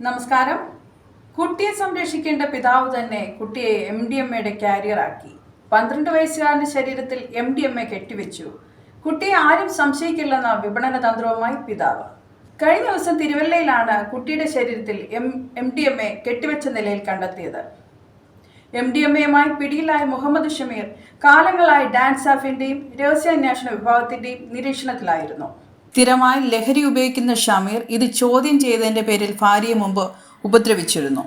നമസ്കാരം. കുട്ടിയെ സംരക്ഷിക്കേണ്ട പിതാവ് തന്നെ കുട്ടിയെ എം ഡി എം എയുടെ കാരിയറാക്കി പന്ത്രണ്ട് വയസ്സുകാരന്റെ ശരീരത്തിൽ എം ഡി എം എ കെട്ടിവെച്ചു. കുട്ടിയെ ആരും സംശയിക്കില്ലെന്ന വിപണന തന്ത്രവുമായി പിതാവ്. കഴിഞ്ഞ ദിവസം തിരുവല്ലയിലാണ് കുട്ടിയുടെ ശരീരത്തിൽ M M D M A കെട്ടിവെച്ച നിലയിൽ കണ്ടെത്തിയത്. എം ഡി എം എയുമായി പിടിയിലായ മുഹമ്മദ് ഷമീർ കാലങ്ങളായി ഡാൻസ് ആഫിന്റെയും രഹസ്യാന്വേഷണ വിഭാഗത്തിന്റെയും നിരീക്ഷണത്തിലായിരുന്നു. സ്ഥിരമായി ലഹരി ഉപയോഗിക്കുന്ന ഷമീർ ഇത് ചോദ്യം ചെയ്തതിന്റെ പേരിൽ ഭാര്യയെ മുമ്പ് ഉപദ്രവിച്ചിരുന്നു.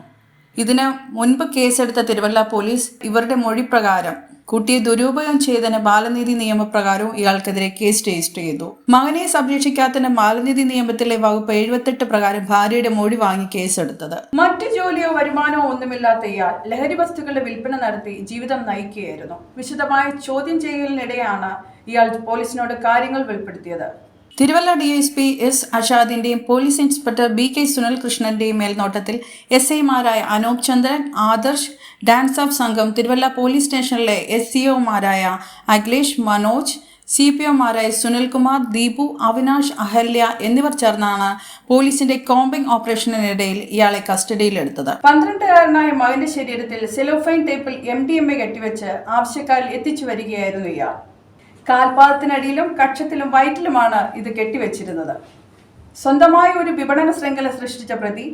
ഇതിന് മുൻപ് കേസെടുത്ത തിരുവല്ല പോലീസ് ഇവരുടെ മൊഴി പ്രകാരം കുട്ടിയെ ദുരുപയോഗം ചെയ്തതിന് ബാലനീതി നിയമപ്രകാരവും ഇയാൾക്കെതിരെ കേസ് രജിസ്റ്റർ ചെയ്തു. മകനെ സംരക്ഷിക്കാത്തതിന് ബാലനീതി നിയമത്തിലെ വകുപ്പ് എഴുപത്തെട്ട് പ്രകാരം ഭാര്യയുടെ മൊഴി വാങ്ങി കേസെടുത്തത്. മറ്റു ജോലിയോ വരുമാനമോ ഒന്നുമില്ലാത്ത ഇയാൾ ലഹരി വസ്തുക്കളുടെ വിൽപ്പന നടത്തി ജീവിതം നയിക്കുകയായിരുന്നു. വിശദമായ ചോദ്യം ചെയ്യലിനിടെയാണ് ഇയാൾ പോലീസിനോട് കാര്യങ്ങൾ വെളിപ്പെടുത്തിയത്. Thiruvalla D S P S അഷാദിന്റെയും police inspector B K സുനിൽകൃഷ്ണന്റെയും മേൽനോട്ടത്തിൽ എസ് ഐമാരായ അനൂപ് ചന്ദ്രൻ ആദർശ് ഡാൻസ് ഓഫ് സംഘം തിരുവല്ല പോലീസ് സ്റ്റേഷനിലെ എസ് സി ഒമാരായ അഖിലേഷ് മനോജ് സി പി ഒമാരായ സുനിൽകുമാർ ദീപു അവിനാഷ് അഹല്യ എന്നിവർ ചേർന്നാണ് പോലീസിന്റെ കോമ്പിംഗ് ഓപ്പറേഷനിനിടയിൽ ഇയാളെ കസ്റ്റഡിയിലെടുത്തത്. പന്ത്രണ്ടുകാരനായ മകന്റെ ശരീരത്തിൽ സെലോഫൈൻ ടേപ്പിൽ എം ഡി എം എ കെട്ടിവെച്ച് ആവശ്യക്കാരിൽ എത്തിച്ചു വരികയായിരുന്നു ഇയാൾ. കാൽപാദത്തിനടിയിലും കക്ഷത്തിലും വയറ്റിലുമാണ് ഇത് കെട്ടിവെച്ചിരുന്നത്. സ്വന്തമായി ഒരു വിപണന ശൃംഖല സൃഷ്ടിച്ച പ്രതി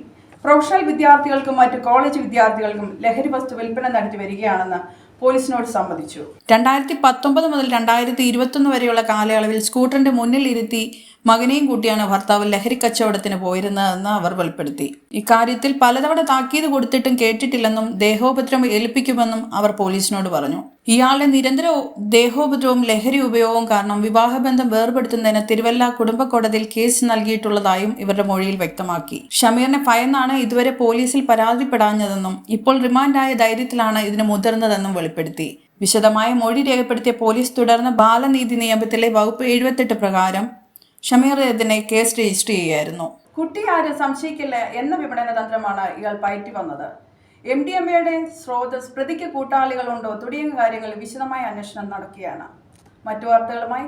പ്രൊഫഷണൽ വിദ്യാർത്ഥികൾക്കും മറ്റു കോളേജ് വിദ്യാർത്ഥികൾക്കും ലഹരി വസ്തു വിൽപ്പന നടത്തി വരികയാണെന്ന് പോലീസിനോട് സമ്മതിച്ചു. രണ്ടായിരത്തി പത്തൊമ്പത് മുതൽ രണ്ടായിരത്തി ഇരുപത്തൊന്ന് വരെയുള്ള കാലയളവിൽ സ്കൂട്ടറിന്റെ മുന്നിൽ ഇരുത്തി മകനെയും കൂട്ടിയാണ് ഭർത്താവ് ലഹരി കച്ചവടത്തിന് പോയിരുന്നതെന്ന് അവർ വെളിപ്പെടുത്തി. ഇക്കാര്യത്തിൽ പലതവണ താക്കീത് കൊടുത്തിട്ടും കേട്ടിട്ടില്ലെന്നും ദേഹോപദ്രവം ഏൽപ്പിക്കുമെന്നും അവർ പോലീസിനോട് പറഞ്ഞു. ഇയാളുടെ നിരന്തര ദേഹോപദ്രവവും ലഹരി ഉപയോഗവും കാരണം വിവാഹബന്ധം വേർപെടുത്തുന്നതിന് തിരുവല്ല കുടുംബ കോടതിയിൽ കേസ് നൽകിയിട്ടുള്ളതായും ഇവരുടെ മൊഴിയിൽ വ്യക്തമാക്കി. ഷമീറിനെ ഭയന്നാണ് ഇതുവരെ പോലീസിൽ പരാതിപ്പെടാഞ്ഞതെന്നും ഇപ്പോൾ റിമാൻഡായ ധൈര്യത്തിലാണ് ഇതിന് മുതിർന്നതെന്നും വെളിപ്പെടുത്തി. വിശദമായ മൊഴി രേഖപ്പെടുത്തിയ പോലീസ് തുടർന്ന് ബാലനീതി നിയമത്തിലെ വകുപ്പ് എഴുപത്തെട്ട് പ്രകാരം ഷമീറിനെതിരെ കേസ് രജിസ്റ്റർ ചെയ്യുകയായിരുന്നു. കുട്ടി ആരും സംശയിക്കില്ല എന്ന വിപണന തന്ത്രമാണ് ഇയാൾ പയറ്റി വന്നത്. എം ഡി എം എയുടെ സ്രോതസ് പ്രതിക്ക് കൂട്ടാളികളുണ്ടോ തുടങ്ങിയ കാര്യങ്ങൾ വിശദമായ അന്വേഷണം നടക്കുകയാണ്. മറ്റു വാർത്തകളുമായി